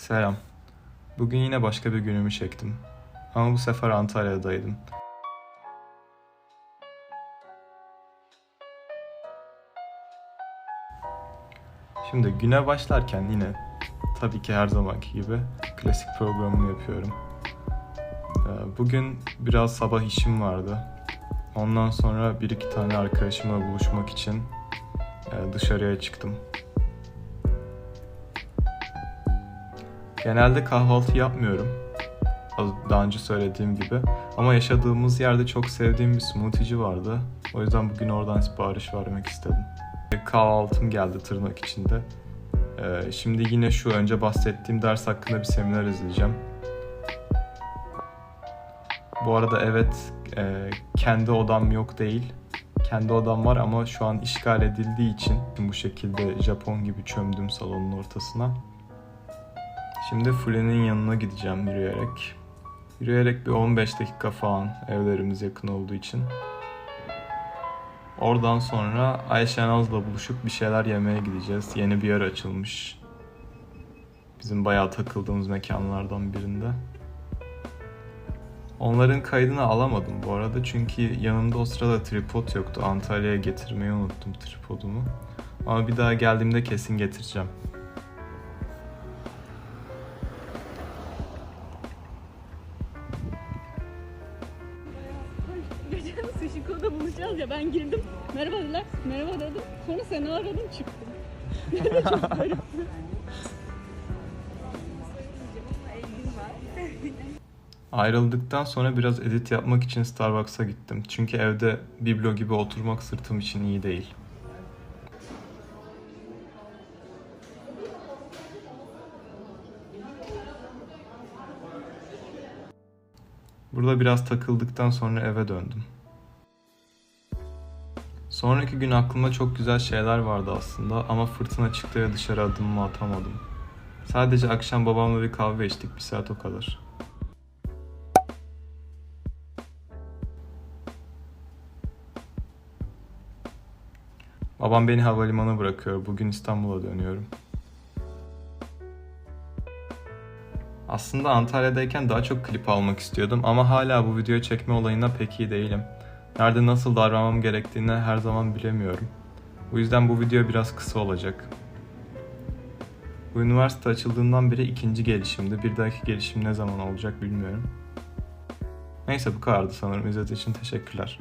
Selam. Bugün yine başka bir günümü çektim. Ama bu sefer Antalya'daydım. Şimdi güne başlarken yine tabii ki her zamanki gibi klasik programımı yapıyorum. Ee, Bugün biraz sabah işim vardı. Ondan sonra bir iki tane arkadaşımla buluşmak için e, dışarıya çıktım. Genelde kahvaltı yapmıyorum. Daha önce söylediğim gibi. Ama yaşadığımız yerde çok sevdiğim bir smoothie'ci vardı. O yüzden bugün oradan sipariş vermek istedim. Kahvaltım geldi tırnak içinde. Ee, Şimdi yine şu önce bahsettiğim ders hakkında bir seminer izleyeceğim. Bu arada evet e, kendi odam yok değil. Kendi odam var ama şu an işgal edildiği için bu şekilde Japon gibi çömdüm salonun ortasına. Şimdi Fule'nin yanına gideceğim yürüyerek. Yürüyerek bir 15 dakika falan evlerimiz yakın olduğu için. Oradan sonra Ayşe Naz'la buluşup bir şeyler yemeye gideceğiz. Yeni bir yer açılmış. Bizim bayağı takıldığımız mekanlardan birinde. Onların kaydını alamadım bu arada çünkü yanımda o sırada tripod yoktu. Antalya'ya getirmeyi unuttum tripodumu. Ama bir daha geldiğimde kesin getireceğim. Sushi koda buluşacağız ya ben girdim. Merhaba dediler. Merhaba dedim. Sonra seni aradım çıktım. Çok garipti. Ayrıldıktan sonra biraz edit yapmak için Starbucks'a gittim. Çünkü evde biblo gibi oturmak sırtım için iyi değil. Burada biraz takıldıktan sonra eve döndüm. Sonraki gün aklımda çok güzel şeyler vardı aslında ama fırtına çıktı ve dışarı adımımı atamadım. Sadece akşam babamla bir kahve içtik, bir saat o kadar. Babam beni havalimanına bırakıyor. Bugün İstanbul'a dönüyorum. Aslında Antalya'dayken daha çok klip almak istiyordum ama hala bu video çekme olayına pek iyi değilim. Nerede nasıl davranmam gerektiğini her zaman bilemiyorum. Bu yüzden bu video biraz kısa olacak. Bu üniversite açıldığından beri ikinci gelişimdi. Bir dahaki gelişim ne zaman olacak bilmiyorum. Neyse bu kadardı sanırım. İzlediğiniz için teşekkürler.